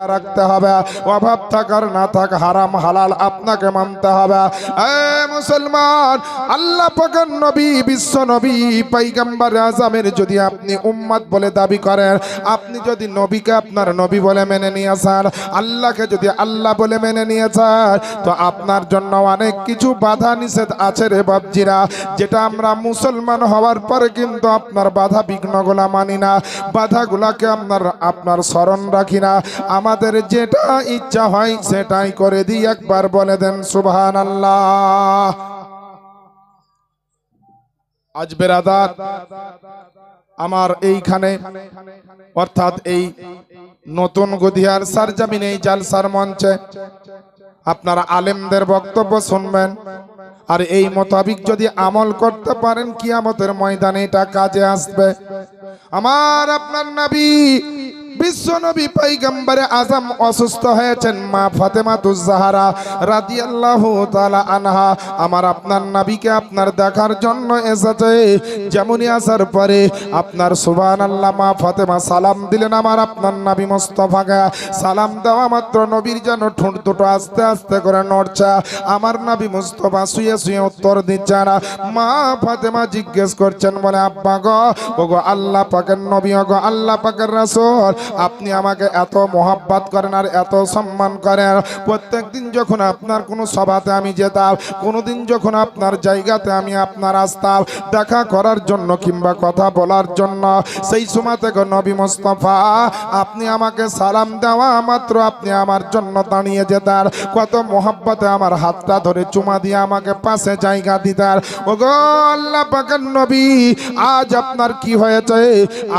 রাখতে হবে। অভাব থাকার না থাক, হারাম, হালাল আপনাকে মানতে হবে। মুসলমান, আল্লাহ পাকের নবী, বিশ্ব নবী পাইগাম্বার আজমের যদি আপনি উম্মাদ বলে দাবি করেন, আপনি যদি নবীকে আপনার নবী বলে মেনে নিয়েছেন, আল্লাহকে যদি আল্লাহ বলে মেনে নিয়েছেন, তো আপনার জন্য অনেক কিছু বাধা নিষেধ আছে রে বাবজিরা যেটা আমরা মুসলমান হওয়ার পরে কিন্তু আপনার বাধা বিঘ্নগুলা মানি না, বাধাগুলাকে আপনার আপনার স্মরণ রাখি না। আমাদের যেটা ইচ্ছা হয় সেটাই করে দিই, একবার বলে দেন সুবহান আল্লাহ আজ বেরাদার আমার এইখানে, অর্থাৎ এই নতুন গদিয়ার সারজামিন, এই জালসার মঞ্চে আপনারা আলেমদের বক্তব্য শুনবেন। আর এই মোতাবিক যদি আমল করতে পারেন, কিয়ামতের ময়দানে এটা কাজে আসবে। আমার আপনার নবী বিশ্ব নবী পাইগাম্বারে আজম অসুস্থ হয়েছেন মা ফাতেমা তুজাহারা রাদিয়াল্লাহু তাআলা আনহা। আমার আপনার নবীকে আপনার দেখার জন্য এসেছে। যেমনই আসার পরে আপনার সুবহানাল্লাহ মা ফাতেমা সালাম দিলেন আমার আপনার নবী মুস্তাফাকে। সালাম দেওয়া মাত্র নবীর যেন ঠোঁট দুটো আস্তে আস্তে করে নড়ছে। আমার নবী মুস্তফা শুয়ে শুয়ে উত্তর দিচ্ছে না মা ফাতেমা জিজ্ঞেস করছেন, বলে, আব্বা গো, ওগো আল্লাহ পাকের নবী গো আল্লাহ পাকের রাসূল আপনি আমাকে এত মোহাব্বত করেন আর এত সম্মান করেন। প্রত্যেক দিন যখন আপনার কোনো সভাতে আমি যেতাম, কোনোদিন যখন আপনার জায়গাতে আমি আপনার আসতাম, দেখা করার জন্য কিংবা কথা বলার জন্য, সেই সময় থেকে নবী মোস্তফা, আপনি আমাকে সালাম দেওয়া মাত্র আপনি আমার জন্য দাঁড়িয়ে যেতার কত মোহাব্বতে আমার হাতটা ধরে চুমা দিয়ে আমাকে পাশে জায়গা দিতার ও গো আল্লাহ পাকের নবী, আজ আপনার কি হয়েছে?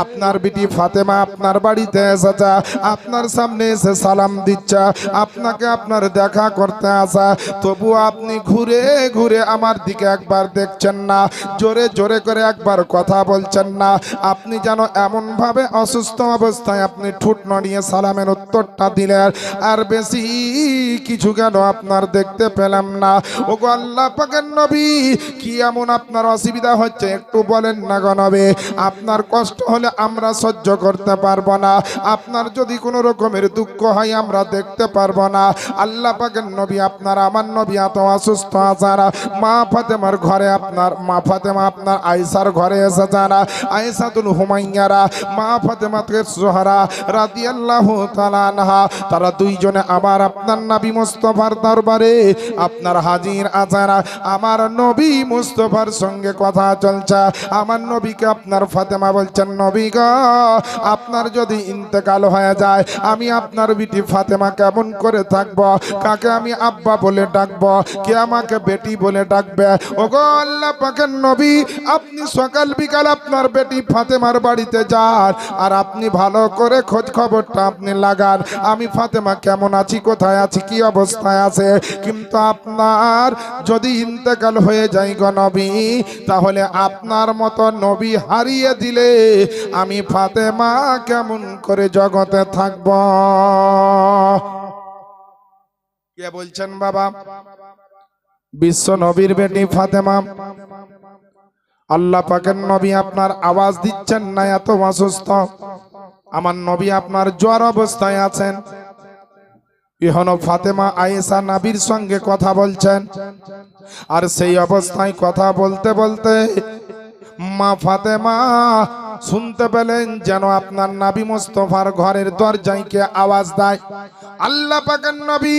আপনার বিটি ফাতেমা আপনার বাড়িতে এসেছে, আপনার সামনে এসে সালাম দিচ্ছে, আপনাকে আপনার দেখা করতে আসা। তবু আপনি ঘুরে ঘুরে আমার দিকে একবার দেখছেন না, জোরে জোরে করে একবার কথা বলছেন না। আপনি যেন এমনভাবে অসুস্থ অবস্থায় আপনি ঠুট নড়িয়ে সালামের উত্তরটা দিলেন, আর বেশি কিছু কেন আপনার দেখতে পেলাম না? ও গো আল্লাহ পাকের নবী, কি এমন আপনার অসুবিধা হচ্ছে? একটু বলেন না গণবে আপনার কষ্ট হলে আমরা সহ্য করতে পারব না। আপনার যদি কোনো রকমের দুঃখ হয়, আমরা দেখতে পারব না। আল্লাহ পাকের নবী আপনার, আমার নবী এত অসুস্থ আচারা মা ফাতেমার ঘরে আপনার, মা ফাতেমা আপনার, আয়েশার ঘরে এসে যারা, আয়েশাতুল হুমাইয়ারা মা ফাতেমাকে সোহারা রাদিয়াল্লাহু তাআলা আনহা, তারা দুইজনে আবার আপনার নবী মুস্তফার দরবারে। আপনার হাজির আচারা আমার নবী মুস্তফার সঙ্গে কথা চলছে। আমার নবীকে আপনার ফাতেমা বলছেন, নবী গো, আপনার যদি ইন্তেকাল হয়ে যায়, আমি আপনার বিটি ফাতেমা কেমন করে থাকব? কাকে আমি আব্বা বলে ডাকবো? কে আমাকে বেটি বলে ডাকবে? ও গো আল্লাহ পাকের নবী, আপনি সকাল বিকাল আপনার বেটি ফাতেমার বাড়িতে যান, আর আপনি ভালো করে খোঁজ খবরটা আপনি লাগান। আমি ফাতেমা কেমন আছি, কোথায় আছি কি অবস্থায় আছে? কিন্তু আপনার যদি ইন্তেকাল হয়ে যায় গো নবী, তাহলে আপনার মতো নবী হারিয়ে দিলে আমি ফাতেমা কেমন করে জগতে থাকব? কে বলছেন বাবা? বিশ্ব নবীর বেটি ফাতেমা। আল্লাহ পাকের নবী আপনার আওয়াজ দিচ্ছেন না, এত অসুস্থ। আমার নবী আপনার জ্বর অবস্থায় আছেন। ইহনো ফাতেমা আয়েসা নাবির সঙ্গে কথা বলছেন। আর সেই অবস্থায় কথা বলতে বলতে মা ফাতেমা শুনতে পেলেন যেন আপনার নাবি মোস্তফার ঘরের দরজায় কে আওয়াজ দেয়। আল্লাহ পাকের নবী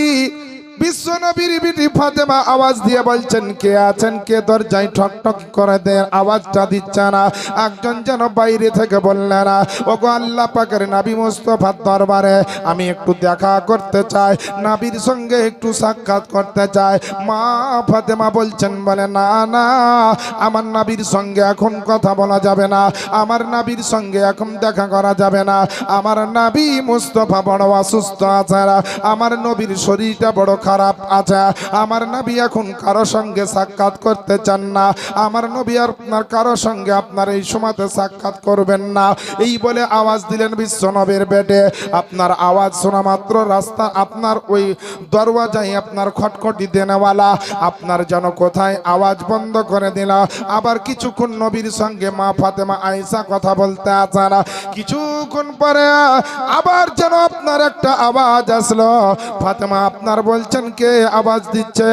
বিশ্ব নবীর বিটি ফাতেমা আওয়াজ দিয়ে বলছেন, কে আছেন? কে দরজায় ঠক ঠক করে দেন? আওয়াজটা দিচ্ছে না। একজন যেন বাইরে থেকে বললেন না ও গো আল্লাহ পাকের নাবি মোস্তফার দরবারে আমি একটু দেখা করতে চাই, নাবির সঙ্গে একটু সাক্ষাৎ করতে চাই। মা ফাতেমা বলছেন, বলে, না না, আমার নাবির সঙ্গে এখন কথা বলা যাবে না। আমার নাবির সঙ্গে এখন দেখা করা যাবে না। আমার নাবি মুস্তফা বড় অসুস্থ আছে আমার নবীর শরীরটা বড় খারাপ আছে। আমার নবী এখন কারও সঙ্গে সাক্ষাৎ করতে চান না। আমার নবী আপনার কারও সঙ্গে আপনার এই সময়তে সাক্ষাৎ করবেন না। এই বলে আওয়াজ দিলেন বিশ্ব নবীর বেডে আপনার আওয়াজ শোনা মাত্র রাস্তা, আপনার ওই দরওয়াজায় আপনার খটখটি দেনেওয়ালা। আপনার যেন কোথায় আওয়াজ বন্ধ করে দিল। আবার কিছুক্ষণ নবীর সঙ্গে মা ফাতেমা আয়েশা কথা বলতে আসারা কিছুক্ষণ পরে আবার যেন আপনার একটা আওয়াজ আসলো। ফাতেমা আপনার বলছেন কে আওয়াজ দিচ্ছে।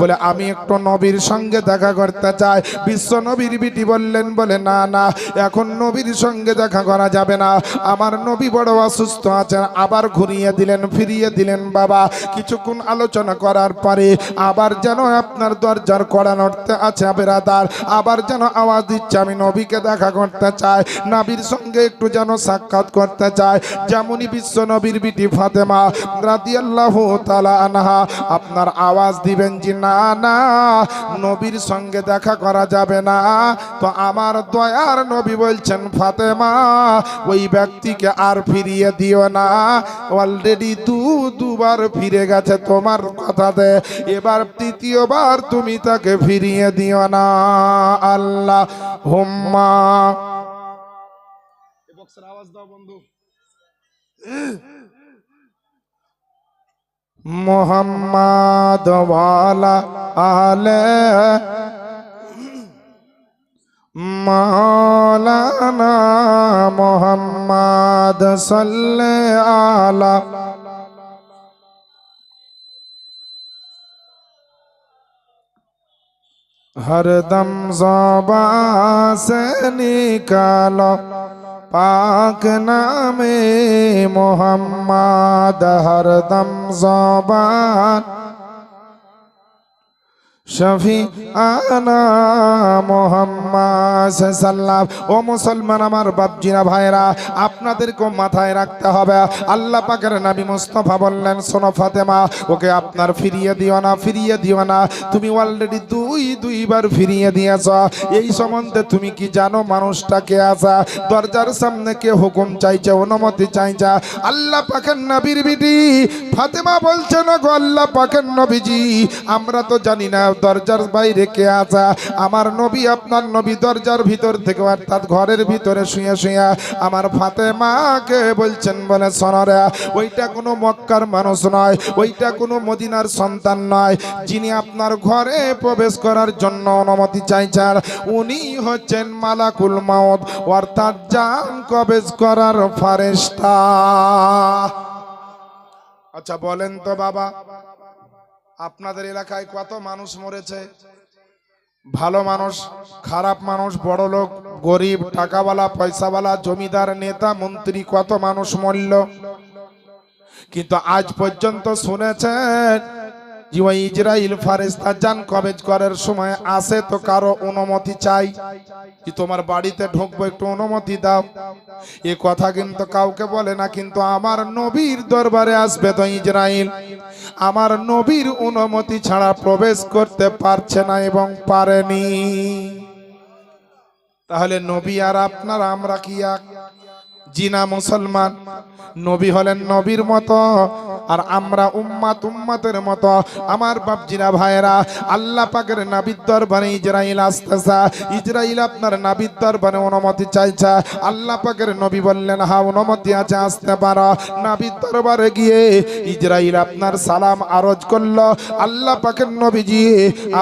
বলে, আমি একটু নবীর সঙ্গে দেখা করতে চাই। বিশ্ব নবীর বিটি বললেন, বলে, না না, এখন নবীর সঙ্গে দেখা করা যাবে না। আমার নবী বড় অসুস্থ আছেন, আবার ঘুরিয়ে দিলেন, ফিরিয়ে দিলেন, বাবা। কিছুক্ষণ আলোচনা করার পরে আবার যেন আপনার দরজার কড়া নড়তে আছে, বেরাদার। আবার যেন আওয়াজ দিচ্ছে, আমি নবীকে দেখা করতে চাই। নাবির সঙ্গে একটু যেন সাক্ষাৎ করতে চাই। যেমনই বিশ্ব নবীর বিটি ফাতেমা রাদিয়াল্লাহু তাআলা আনহা আপনার আওয়াজ দিবেন যে, না না, নবীর সঙ্গে দেখা করা যাবে না। তো আমার দয়ার নবী বলছেন, ফাতেমা, ওই ব্যক্তিকে আর ফিরিয়ে দিও না। অলরেডি দু, দুবার ফিরে গেছে তোমার কথাতে। এবার তৃতীয়বার তুমি তাকে ফিরিয়ে দিও না। আল্লাহ হুম্মা আওয়াজ দাও বন্ধু। محمد والا آل مولانا محمد صلی آلہ ہر دم زبان سے نکالو পাক নামে মোহাম্মদ হরদম জবান শফি আনা মোহাম্মদ সাল্লাম ও মুসলমান আমার বাপজিরা ভাইরা আপনাদেরকে মাথায় রাখতে হবে। আল্লাহ পাকের নবী মুস্তফা বললেন সোনো ফাতেমা, ওকে আপনার ফিরিয়ে দিও না, ফিরিয়ে দিও না। তুমি অলরেডি দুই, দুইবার ফিরিয়ে দিয়েছ। এই সম্বন্ধে তুমি কি জানো মানুষটা কে আসা দরজার সামনে কে হুকুম চাইছে, অনুমতি চাইছে? আল্লাহ পাকের নবীর বিটি ফাতেমা বলছেন গো আল্লাহ পাকের নবীজি, আমরা তো জানি না দরজার বাইরে কে আসা আমার নবী, আপনার নবী দরজার ভিতর থেকে অর্থাৎ ঘরের ভিতরে শুয়ে শুয়ে আমার ফাতেমাকে বলছেন, বলে সনরে ওইটা কোনো মক্কার মানুষ নয়, ওইটা কোনো মদিনার সন্তান নয়, যিনি আপনার ঘরে প্রবেশ করার জন্য অনুমতি চাইছেন, উনি হচ্ছেন মালাকুল মাউদ অর্থাৎ যান কবেজ করার ফারেস্তা আচ্ছা বলেন তো বাবা। আপনাদের এলাকায় কত মানুষ মরেছে? ভালো মানুষ, খারাপ মানুষ, বড় লোক, গরিব, টাকাওয়ালা, পয়সাওয়ালা, জমিদার, নেতা, মন্ত্রী, কত মানুষ মরল? কিন্তু আজ পর্যন্ত শুনেছেন যে ওই ইসরাইল ফারেস্তা যান কবেজ করার সময় আসে তো কারও অনুমতি চাই? যে তোমার বাড়িতে ঢুকবো একটু অনুমতি দাও? এ কথা কিন্তু কাউকে বলে না, কিন্তু আমার নবীর দরবারে আসবে তো ইসরাইল আমার নবীর অনুমতি ছাড়া প্রবেশ করতে পারছে না এবং পারেনি। তাহলে নবী আর আপনার, আমরা কি এক? জিনা মুসলমান। নবী হলেন নবীর মতো, আর আমরা উম্মাত উম্মাতের মতো। আমার বাপজিরা ভাইরা আল্লাহ পাকের নাবিদ দরবারে ইসরাইল আসতেছে। ইসরাইল আপনার নাবিদ দরবারে অনুমতি চাইছে। আল্লাহ পাকের নবী বললেন, হা, অনুমতি আছে, আসতে পারো। নাবিদ দরবারে গিয়ে ইসরাইল আপনার সালাম আরজ করল। আল্লাহ পাকের নবীজি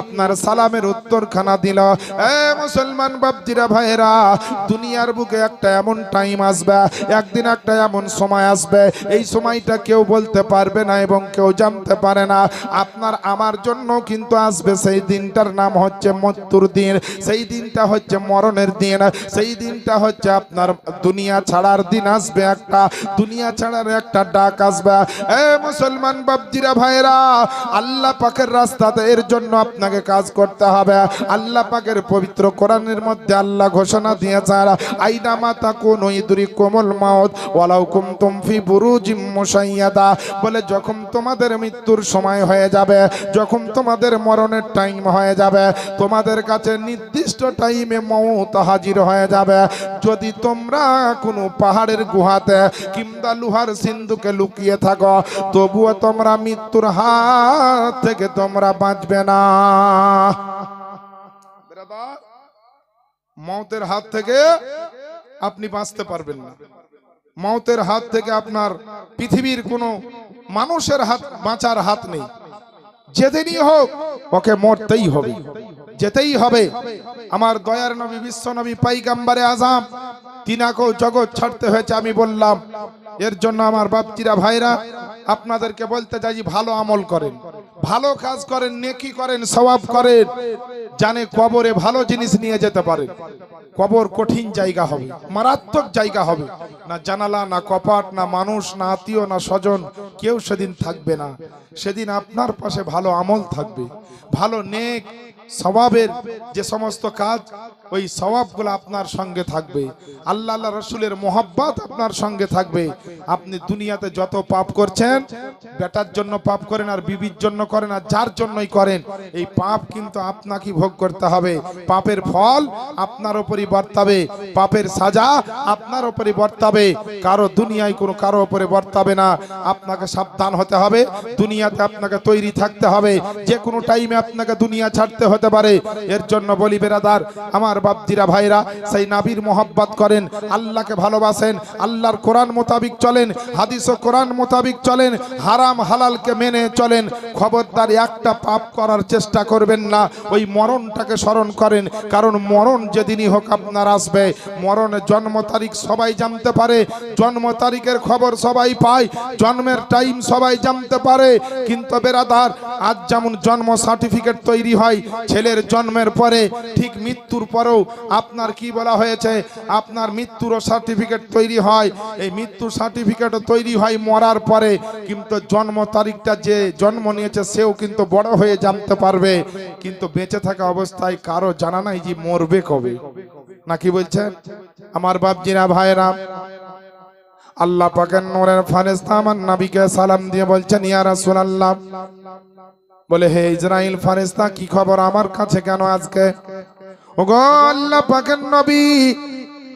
আপনার সালামের উত্তরখানা দিল। এ মুসলমান বাপজিরা ভাইরা দুনিয়ার বুকে একটা এমন টাইম আসবে একদিন একটা এমন সময় আসবে। এই সময়টা কেউ বলতে পারবে না এবং কেউ জানতে পারে না। আপনার আমার জন্য কিন্তু আসবে। সেই দিনটার নাম হচ্ছে মৃত্যুর দিন। সেই দিনটা হচ্ছে মরণের দিন। সেই দিনটা হচ্ছে আপনার দুনিয়া ছাড়ার দিন আসবে একটা। দুনিয়া ছাড়ার একটা ডাক আসবে। এ মুসলমান বাবজিরা ভাইরা আল্লাহ পাকের রাস্তাতে এর জন্য আপনাকে কাজ করতে হবে। আল্লাহ পাকের পবিত্র কোরআনের মধ্যে আল্লাহ ঘোষণা দিয়েছেন আইনা মাতা কোন ইদুরি ওয়ালাউ কুমতুম ফি বুরুজিম বলে, যখন তোমাদের মৃত্যুর সময় হয়ে যাবে, যখন তোমাদের মরণের টাইম হয়ে যাবে, তোমাদের কাছে নির্দিষ্ট টাইমে মৌত হাজির হয়ে যাবে। যদি তোমরা কোনো পাহাড়ের গুহাতে কিংবা লোহার সিন্ধুকে লুকিয়ে থাকো, তবুও তোমরা মৃত্যুর হাত থেকে তোমরা বাঁচবে না। মৌতের হাত থেকে আপনি বাঁচতে পারবেন না। মৌতের হাত থেকে আপনার পৃথিবীর কোনো মানুষের হাত বাঁচার হাত নেই। যেদিনই হোক, ওকে মরতেই হবে। যেতেই হবে। আমার দয়ার নবী, বিশ্ব নবী, পাইগাম্বারে আজাম তিনাকেও জগৎ ছাড়তে হয়েছে আমি বললাম। এর জন্য আমার বাপচিরা ভাইরা, আপনাদেরকে বলতে চাই ভালো আমল করেন। ভালো কাজ করেন, নেকি করেন সবাব করেন, জানে কবরে ভালো জিনিস নিয়ে যেতে পারে। কবর কঠিন জায়গা হবে, মারাত্মক জায়গা হবে। না জানালা, না কপাট, না মানুষ, না আত্মীয়, না স্বজন, কেউ সেদিন থাকবে না। সেদিন আপনার পাশে ভালো আমল থাকবে। ভালো নেক স্বভাবের যে সমস্ত কাজ, ওই স্বভাবগুলো আপনার সঙ্গে থাকবে। আল্লাহ আল্লাহ রসুলের মোহাব্বত আপনার সঙ্গে থাকবে। আপনি দুনিয়াতে যত পাপ করছেন, বেটার জন্য পাপ করেন আর বিবির জন্য করেন আর যার জন্যই করেন, এই পাপ কিন্তু আপনাকে ভোগ করতে হবে। পাপের ফল আপনার ওপরই বর্তাবে, পাপের সাজা আপনার উপরই বর্তাবে। কারও দুনিয়ায় কোনো কারও ওপরে বর্তাবে না। আপনাকে সাবধান হতে হবে। দুনিয়াতে আপনাকে তৈরি থাকতে হবে। যে কোনো টাইমে আপনাকে দুনিয়া ছাড়তে হতে পারে। এর জন্য বলি বেরাদার, আমার বাপজিরা ভাইরা, সেই নাবির মোহাব্বত করেন, আল্লাহকে ভালোবাসেন, আল্লাহর কোরআন মোতাবিক চলেন, হাদিস ও কোরআন মোতাবিক চলেন, হারাম হালালকে মেনে চলেন। খবরদার একটা পাপ করার চেষ্টা করবেন না, ওই মরণটাকে স্মরণ করেন, কারণ মরণ যেদিনই হোক আপনার আসবে। মরণের জন্ম তারিখ সবাই জানতে পারে, জন্ম তারিখের খবর সবাই পায়, জন্মের টাইম সবাই জানতে পারে। কিন্তু বেরাদার, আজ যেমন জন্ম সার্টিফিকেট তৈরি হয় ছেলের জন্মের পরে, ঠিক মৃত্যুর পরেও। আপনার কি বলা হয়েছে? আপনার মৃত্যুরও সার্টিফিকেট তৈরি হয়। এই মৃত্যুর সার্টিফিকেটও তৈরি হয় মরার পরে, কিন্তু জন্ম তারিখটা যে জন্ম নিয়েছে সেও কিন্তু বড় হয়ে জানতে পারবে। কিন্তু বেঁচে থাকা অবস্থায় কারও জানা নাই যে মরবে কবে। নাকি বলছেন? আমার বাপজিরা ভাইরা আল্লাহ পাকের নূরের ফারেস্তা আমার নবীকে সালাম দিয়ে বলছেন, ইয়া রাসূলুল্লাহ বলে হে ইসরাইল ফারেস্তা কি খবর আমার কাছে কেন আজকে? ওগো আল্লাহ পাকের নবী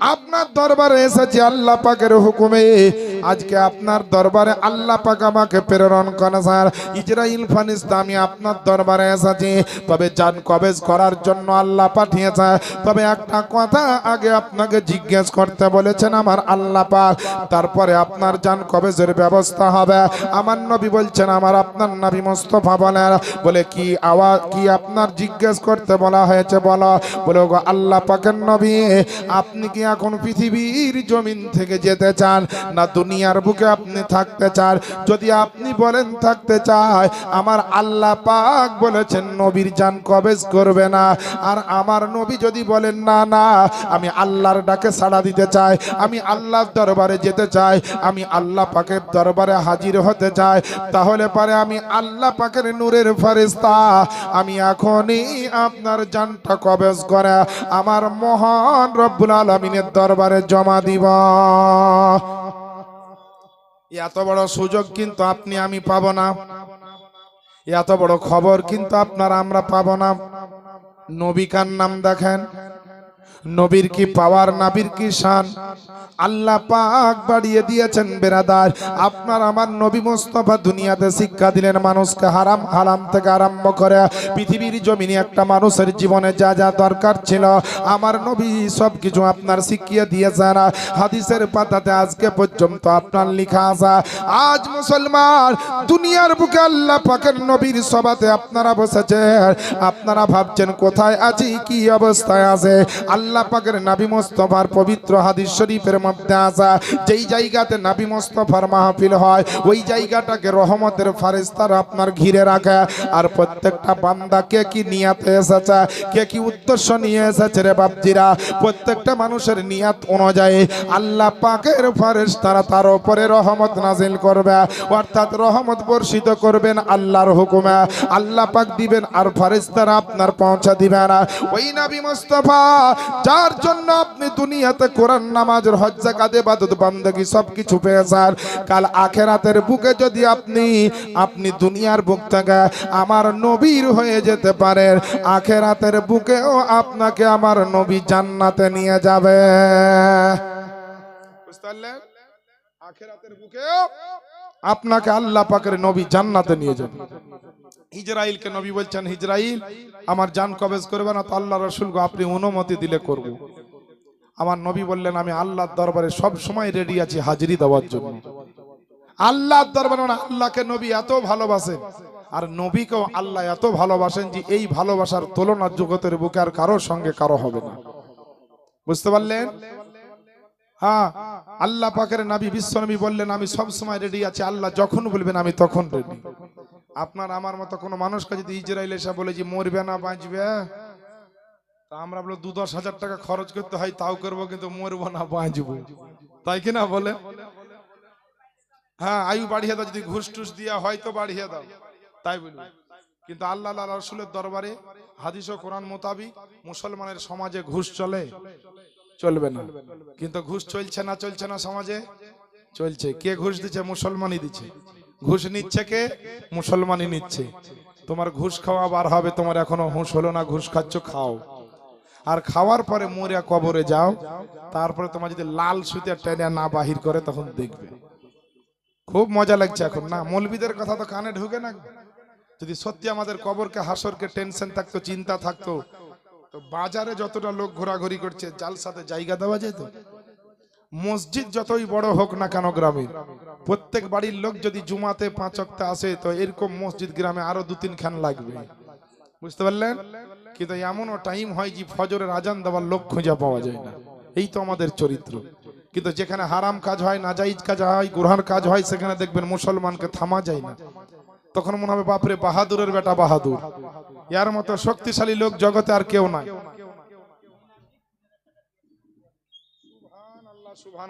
আপনার দরবারে এসেছি আল্লাহ পাকের হুকুমে। আজকে আপনার দরবারে আল্লাহ পাক আমাকে প্রেরণ করে স্যার। ইসরাইল ফারিস্তা আমি আপনার দরবারে এসেছি। তবে জান কবেজ করার জন্য আল্লাহ পাঠিয়েছে। তবে একটা কথা আগে আপনাকে জিজ্ঞেস করতে বলেছেন আমার আল্লাহ পাক। তারপরে আপনার জান কবেজের ব্যবস্থা হবে। আমার নবী বলছেন, আমার আপনার নবী মোস্তফা বলেন। বলে, কি আওয়াজ কি আপনার জিজ্ঞেস করতে বলা হয়েছে বলো? বলে আল্লাহ পাকের নবী, আপনি কি এখন পৃথিবীর জমিন থেকে যেতে চান, না দুনিয়ার বুকে আপনি থাকতে চান। যদি আপনি বলেন থাকতে চায়, আমার আল্লাহ পাক বলেছেন, নবীর জান কবেজ করবে না। আর আমার নবী যদি বলেন, না না, আমি আল্লাহর ডাকে সাড়া দিতে চাই, আমি আল্লাহর দরবারে যেতে চাই, আমি আল্লাহ পাকের দরবারে হাজির হতে চাই, তাহলে পারে আমি আল্লাহ পাকের নূরের ফারিস্তা আমি এখনই আপনার জানটা কবেজ করে, আমার মহান রব্বুল আলমিনের দরবারে জমা দিব। এত বড় সুযোগ কিন্তু আপনি আমি পাব না। এত বড় খবর কিন্তু আপনার আমরা পাব না। নবিকার নাম দেখেন? নবীর কি পাওয়ার, নাবির কি শান? আল্লাহ পাক বাড়িয়ে দিয়েছেন বেরাদার। আপনার আমার নবী মোস্তফা দুনিয়াতে শিক্ষা দিলেন মানুষকে হারাম হারাম থেকে আরম্ভ করে পৃথিবীর জমিনে একটা মানুষের জীবনে যা যা দরকার ছিল, আমার নবী সব কিছু আপনার শিখিয়ে দিয়েছেন। হাদিসের পাতাতে আজকে পর্যন্ত আপনার লেখা আসা আজ মুসলমান দুনিয়ার বুকে আল্লাহ পাকের নবীর সভাতে আপনারা বসেছেন। আপনারা ভাবছেন, কোথায় আছি, কি অবস্থায় আছে? আল্লাহ পাকের নাবি মোস্তফার পবিত্র হাদিস শরীফের মধ্যে আসা যেই জায়গাতে নাবি মোস্তফার মাহফিল হয়, ওই জায়গাটাকে রহমতের ফারিস্তারা আপনার ঘিরে রাখে। আর প্রত্যেকটা বান্দা কে কি নিয়াতে এসেছে, কে কি উদ্দেশ্য নিয়ে এসেছে রে বাপজিরা? প্রত্যেকটা মানুষের নিয়াত অনুযায়ী আল্লাহ পাকের ফারিস্তারা তার উপরে রহমত নাজিল করবে। অর্থাৎ রহমত বর্ষিত করবেন আল্লাহর হুকুমে। আল্লাহ পাক দিবেন আর ফারিস্তারা আপনার পৌঁছা দিবেন ওই নাবি মোস্তফা যার জন্য আপনি দুনিয়াতে কোরআন নামাজের হজ, জাকাত, ইবাদত, বান্দাগি সব কিছু পেয়েছেন কাল আখেরাতের বুকে যদি আপনি আপনি দুনিয়ার বুক থেকে আমার নবীর হয়ে যেতে পারেন, আখেরাতের বুকেও আপনাকে আমার নবী জান্নাতে নিয়ে যাবে। বুঝতে পারলেন? আখেরাতের বুকেও আপনাকে আল্লাহ পাকের নবী জান্নাতে নিয়ে যাবে। ইসরাইলকে নবী বলছেন হিজরাইল আমার জান কবেজ করবে না তো আল্লাহ রসুল আপনি অনুমতি দিলে করব। আমার নবী বললেন, আমি আল্লাহর দরবারে সব সময় রেডি আছি হাজিরি দেওয়ার জন্য। আল্লাহর দরবারে মানে আল্লাহকে নবী এত ভালোবাসেন, আর নবীকেও আল্লাহ এত ভালোবাসেন যে এই ভালোবাসার তুলনা জগতের বুকে আর কারোর সঙ্গে কারও হবে না। বুঝতে পারলেন? হ্যাঁ আল্লাহ পাকের নাবি, বিশ্বনবী বললেন, আমি সব সময় রেডি আছি, আল্লাহ যখন বলবেন আমি তখন রেডি আপনার, আমার মতো কোনো মানুষকে যদি ইসরায়েল এসে বলে যে, মরবে না, বাঁচবে? তা আমরা বলে দু দশ হাজার টাকা খরচ করতে হয়, তাও করব, কিন্তু মরবো না, বাঁচবো। তাই কি না বলে? হ্যাঁ আয়ু বাড়িয়ে দাও, যদি ঘুষ টুস দিয়া হয় তো বাড়িয়ে দাও। তাই বলি। কিন্তু আল্লাহ রসুলের দরবারে হাদিস ও কোরআন মোতাবিক মুসলমানের সমাজে ঘুষ চলে। চলবে না। কিন্তু ঘুষ চলছে না চলছে না সমাজে? চলছে। কে ঘুষ দিচ্ছে? মুসলমানই দিচ্ছে। ঘুষ নিচ্ছে কে? মুসলমানই নিচ্ছে। তোমার ঘুষ খাওয়া বার হবে তোমার এখনও হুঁশ হলো না ঘুষ খাচ্ছ খাও। আর খাওয়ার পরে মরিয়া কবরে যাও তারপরে তোমার যদি লাল সুতে টেনে না বাহির করে তখন দেখবে। খুব মজা লাগছে এখন না? মলবিদের কথা তো কানে ঢুকে না? যদি সত্যি আমাদের কবরকে হাসরকে টেনশন থাকতো চিন্তা থাকতো তো বাজারে যতটা লোক ঘোরাঘুরি করছে, জালসাতে জায়গা দেওয়া যেত মসজিদ যতই বড় হোক না কেন গ্রামে, প্রত্যেক বাড়ির লোক যদি জুমাতে পাঁচ অক্টা আসে, তো এরকম মসজিদ গ্রামে আরও দু তিন খান লাগবে। বুঝতে পারলেন? কিন্তু এমনও টাইম হয় যে ফজরের আজান দেওয়ার লোক খুঁজে পাওয়া যায় না। এই তো আমাদের চরিত্র। কিন্তু যেখানে হারাম কাজ হয়, নাজাইজ কাজ হয় গুরহান কাজ হয়, সেখানে দেখবেন মুসলমানকে থামা যায় না। তখন মনে হবে, বাপরে, বাহাদুরের বেটা বাহাদুর। ইয়ার মতো শক্তিশালী লোক জগতে আর কেউ নাই।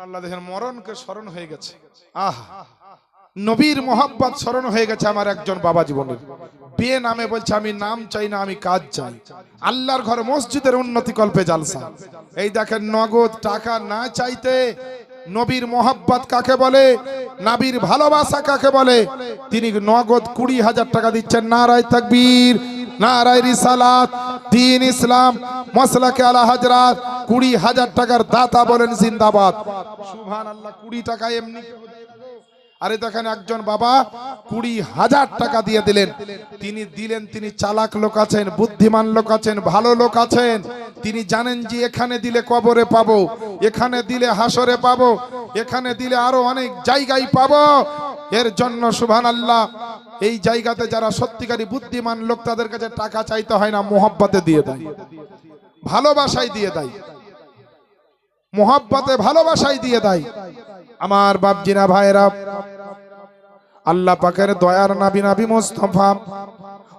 আল্লাহ মরণকে স্মরণ হয়ে গেছে। আহ, নবীর মোহাব্বত স্মরণ হয়ে গেছে আমার একজন বাবা বিয়ে নামে বলছে, আমি নাম চাই না, আমি কাজ চাই। আল্লাহর ঘর মসজিদের উন্নতি কল্পে জালসা। এই দেখেন নগদ টাকা না চাইতে নবীর মোহাব্বত কাকে বলে? নাবির ভালোবাসা কাকে বলে? তিনি নগদ কুড়ি হাজার টাকা দিচ্ছেন নারায় তাকবীর, নারায় রিসালাত, দিন ইসলাম, মসলাকে আলা হাজরাত, কুড়ি হাজার টাকার দাতা বলেন জিন্দাবাদ। সুহান আল্লাহ কুড়ি টাকা এমনি। আরে দেখেন একজন বাবা কুড়ি হাজার টাকা দিয়ে দিলেন। তিনি দিলেন, তিনি চালাক লোক আছেন, বুদ্ধিমান লোক আছেন, ভালো লোক আছেন। তিনি জানেন যে এখানে দিলে কবরে পাবো, এখানে দিলে হাসরে পাবো, এখানে দিলে আরও অনেক জায়গায় পাবো। এর জন্য সুভান আল্লাহ এই জায়গাতে যারা সত্যিকারী বুদ্ধিমান লোক, তাদের কাছে টাকা চাইতে হয় না, মোহাব্বতে দিয়ে দেয়। ভালোবাসায় দিয়ে দেয়। মোহাব্বতে ভালোবাসায় দিয়ে দেয়। আমার বাপজিনা ভাইরা আল্লাহ পাকের দয়ার নাবি নাবি মোস্তফা।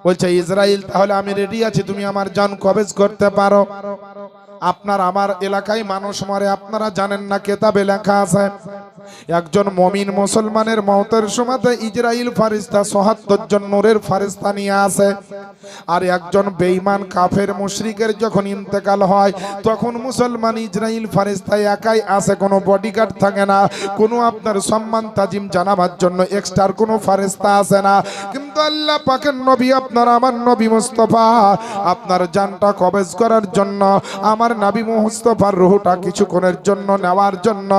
বলছে ইসরায়েল তাহলে আমি রেডি আছি, তুমি আমার জান কবেজ করতে পারো। আপনার আমার এলাকায় মানুষ মরে, আপনারা জানেন না কেতাবে লেখা আছে, একজন মমিন মুসলমানের মতের সময়তে ইসরাইল ফারিস্তা সোহাত্তর জন নূরের ফারিস্তা নিয়ে আসে, আর একজন বেঈমান কাফের মুশরিকের যখন ইন্তেকাল হয়, তখন মুসলমান ইসরাইল ফারিস্তা একাই আসে, কোনো বডিগার্ড থাকে না, কোনো আপনার সম্মান তাজিম জানাবার জন্য এক্সট্রার কোনো ফারিস্তা আসে না। কিন্তু আল্লাহ পাকের নবী, আপনার আমার নবী মুস্তফা, আপনার জানটা কবেজ করার জন্য আমার নবী মুস্তফার রুহটা কিছুক্ষণের জন্য নেওয়ার জন্য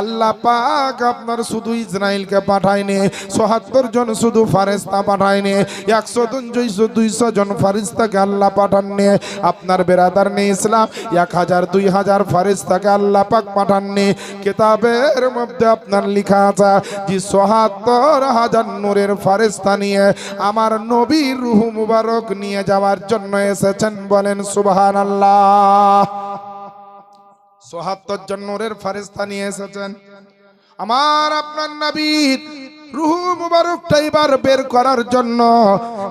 আল্লাহ পাক আপনার শুধু ইসরায়েলকে পাঠায়নি, সোহাত্তর জন শুধু ফারেস্তা পাঠায়নি, একশো জন দুইশো দুইশো জন ফারিস্তাকে আল্লাহ পাঠাননি, আপনার বেরাদার নেই ইসলাম, এক হাজার, দুই হাজার ফারিস্তাকে আল্লাহ পাক পাঠাননি। কিতাবের মধ্যে আপনার লেখা আছে যে সোহাত্তর হাজার নূরের ফারিস্তা নিয়ে আমার নবীর রুহু মুবারক নিয়ে যাওয়ার জন্য এসেছেন বলেন সুবহান আল্লাহ সোহাত্তর জন নূরের ফারিস্তা নিয়ে এসেছেন। আমার আপনার নবীর রুহু মুবারকটা এবার বের করার জন্য।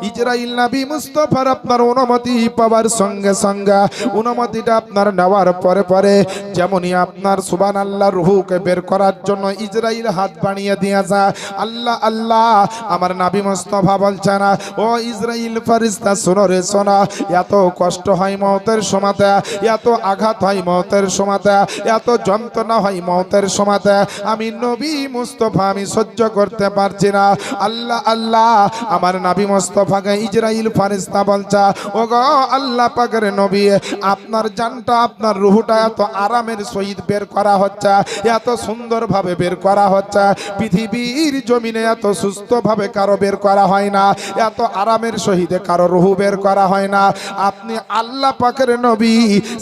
ইসরাইল নবী মুস্তফার আপনার অনুমতি পাওয়ার সঙ্গে সঙ্গে অনুমতিটা আপনার নেওয়ার পরে পরে যেমনই আপনার সুবান আল্লাহ রুহুকে বের করার জন্য ইসরাইল হাত বানিয়ে দিয়ে যায় আল্লাহ আল্লাহ, আমার নাবি মুস্তফা বলছে না, ও ইসরাইল ফারিস্তা শোনো রে, শোনা, এত কষ্ট হয় মতের সমাতে এত আঘাত হয় মতের সমাতে এত যন্ত্রণা হয় মতের সমাতে আমি নবী মুস্তফা, আমি সহ্য করতে পারছি না। আল্লাহ আল্লাহ, আমার নাবি মুস্তফাকে ইসরাইল ফারিস্তা বলছা ও গো আল্লাহ পাকের নবী, আপনার জানটা, আপনার রুহুটা এত আরামের সহিত বের করা হচ্ছে, এত সুন্দরভাবে বের করা হচ্ছে, পৃথিবীর জমিনে এত সুস্থভাবে কারও বের করা হয় না, এত আরামের সহিত কারও রুহু বের করা হয় না। আপনি আল্লাহ পাকের নবী,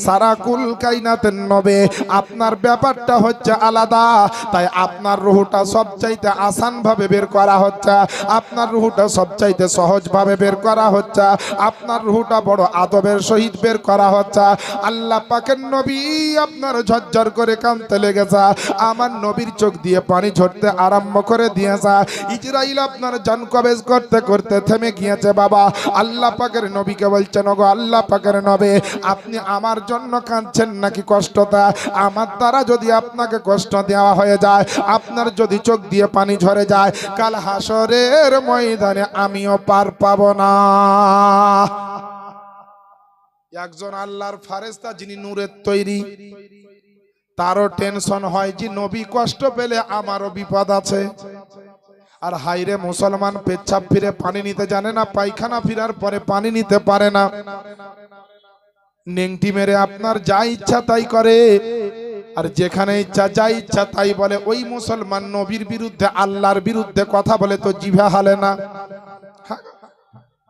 সারা কুল কাইনাতের নবে, আপনার ব্যাপারটা হচ্ছে আলাদা, তাই আপনার রুহুটা সবচাইতে আসান ভাবে বের করা হচ্ছে। আপনার রুহুটা সবচাইতে সহজ ভাবে বের করা হচ্ছে। আপনার রুহুটা বড় আদবের সহিত বের করা হচ্ছে। আল্লাহ পাকের নবী আপনার ঝরঝর করে কাঁদতে লেগেছে। আমার নবীর চোখ দিয়ে পানি ঝরতে আরম্ভ করে দিয়েছে। ইসরাইল আপনার জান কবেজ করতে করতে থেমে গিয়েছে বাবা। আল্লাহ পাকের নবীকে বলছেন, ওগো আল্লাহ পাকের নবী, আপনি আমার জন্য কাঁদছেন নাকি কষ্টটা আমার দ্বারা যদি আপনাকে কষ্ট দেওয়া হয়ে যায়, আপনার যদি চোখ দিয়ে পানি ঝরে যায় কাল হাসরের ময়দানে আমিও পার পাবো না। একজন আল্লাহর ফারেস্তা যিনি নূরের তৈরি, তারও টেনশন হয় যে নবী কষ্ট পেলে আমারও বিপদ আছে। আর হাইরে মুসলমান পেচ্ছাপ ফিরে পানি নিতে জানে না, পায়খানা ফিরার পরে পানি নিতে পারে না। নেংটি মেরে আপনার যা ইচ্ছা তাই করে। আর যেখানে ইচ্ছা যা ইচ্ছা তাই বলে। ওই মুসলমান নবীর বিরুদ্ধে আল্লাহর বিরুদ্ধে কথা বলে তো জিভা হালে না। হ্যাঁ?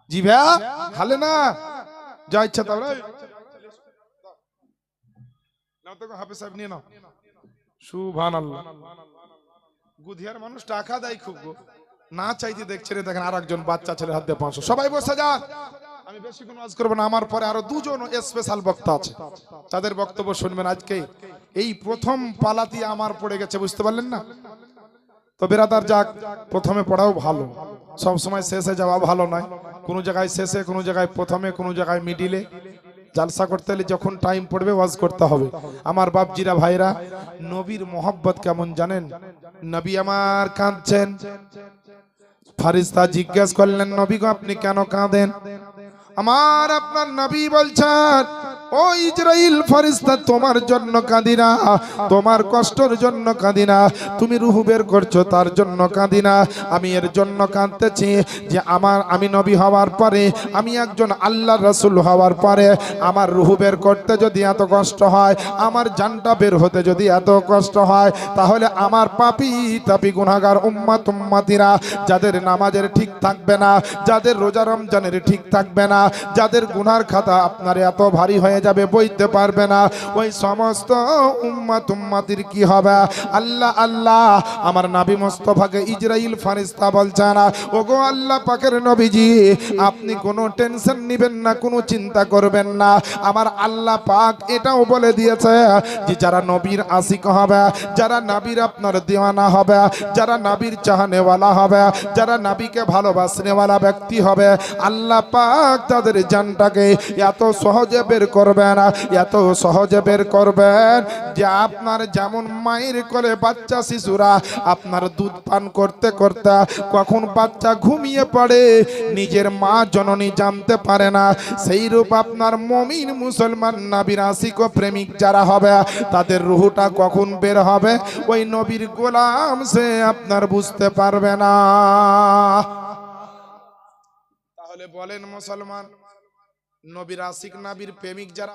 জিভা হালে না? যা ইচ্ছা তা বলে, "এই, নাও তো গো, হাফেজ সাহেব নিয়ে নাও। সুভান আল্লাহ গুধিয়ার মানুষ টাকা দেয় খুব না দেখছে দেখেন আর একজন বাচ্চা ছেলে হাত দিয়ে পাঁচশো। সবাই বসে যা আমি বেশি কোনো আজ করব না, আমার পরে আরও দুজন স্পেশাল বক্তা আছে। তাদের বক্তব্য শুনবেন আজকে। এই প্রথম পালাতি আমার পড়ে গেছে, বুঝতে পারলেন না? তো বেরাদার যাক, প্রথমে পড়াও ভালো। সব সময় শেষে যাওয়া ভালো নয়। কোনো জায়গায় শেষে, কোনো জায়গায় প্রথমে, কোনো জায়গায় মিডিলে জালসা করতে হলে যখন টাইম পড়বে, ওয়াজ করতে হবে। আমার বাপজিরা, ভাইরা, নবীর মোহব্বত কেমন জানেন? নবী আমার কাঁদছেন। ফারিস্তা জিজ্ঞেস করলেন, নবী আপনি কেন কাঁদেন? আমার আপনার নবী বলছেন ও ইসরাইল ফারিস্তা তোমার জন্য কাঁদি না। তোমার কষ্টর জন্য কাঁদি না। তুমি রুহু বের করছ, তার জন্য কাঁদি না। আমি এর জন্য কাঁদতেছি যে আমার, আমি নবী হওয়ার পরে, আমি একজন আল্লাহ রসুল হওয়ার পরে, আমার রুহু বের করতে যদি এত কষ্ট হয়, আমার জানটা বের হতে যদি এত কষ্ট হয়, তাহলে আমার পাপি, তাপি গুনাগার উম্মা তুম্মাতিরা যাদের নামাজের ঠিক থাকবে না, যাদের রোজা রমজানের ঠিক থাকবে না, যাদের গুনার খাতা আপনার এত ভারী হয়ে যাবে, বইতে পারবে না। ওই সমস্ত উম্মাত উম্মাতির কি হবে? আল্লাহ আল্লাহ, আমার নাবি মোস্তফাকে ইসরাইল ফারিস্তা বলছে না, ওগো আল্লাহ পাকের নবীজি, আপনি কোনো টেনশন নিবেন না, কোনো চিন্তা করবেন না। আমার আল্লাহ পাক এটাও বলে দিয়েছে যে, যারা নবীর আশিক হবে, যারা নাবির আপনার দেওয়ানা হবে, যারা নাবির চাহানেওয়ালা হবে, যারা নাবিকে ভালোবাসনেওয়ালা ব্যক্তি হবে, আল্লাহ পাক তাদের জানটাকে এত সহজে বের করবেন, এত সহজে বের করবেন যে আপনার যেমন মায়ের কোলে বাচ্চা শিশুরা আপনার দুধ পান করতে করতে কখন বাচ্চা ঘুমিয়ে পড়ে, নিজের মা জননী জানতে পারে না। সেই রূপ আপনার মমিন মুসলমান নাবির আশিক ও প্রেমিক যারা হবে, তাদের রুহুটা কখন বের হবে? ওই নবীর গোলাম সে আপনার বুঝতে পারবে না। তাহলে বলেন মুসলমান নবীর আশিক নাবির প্রেমিক যারা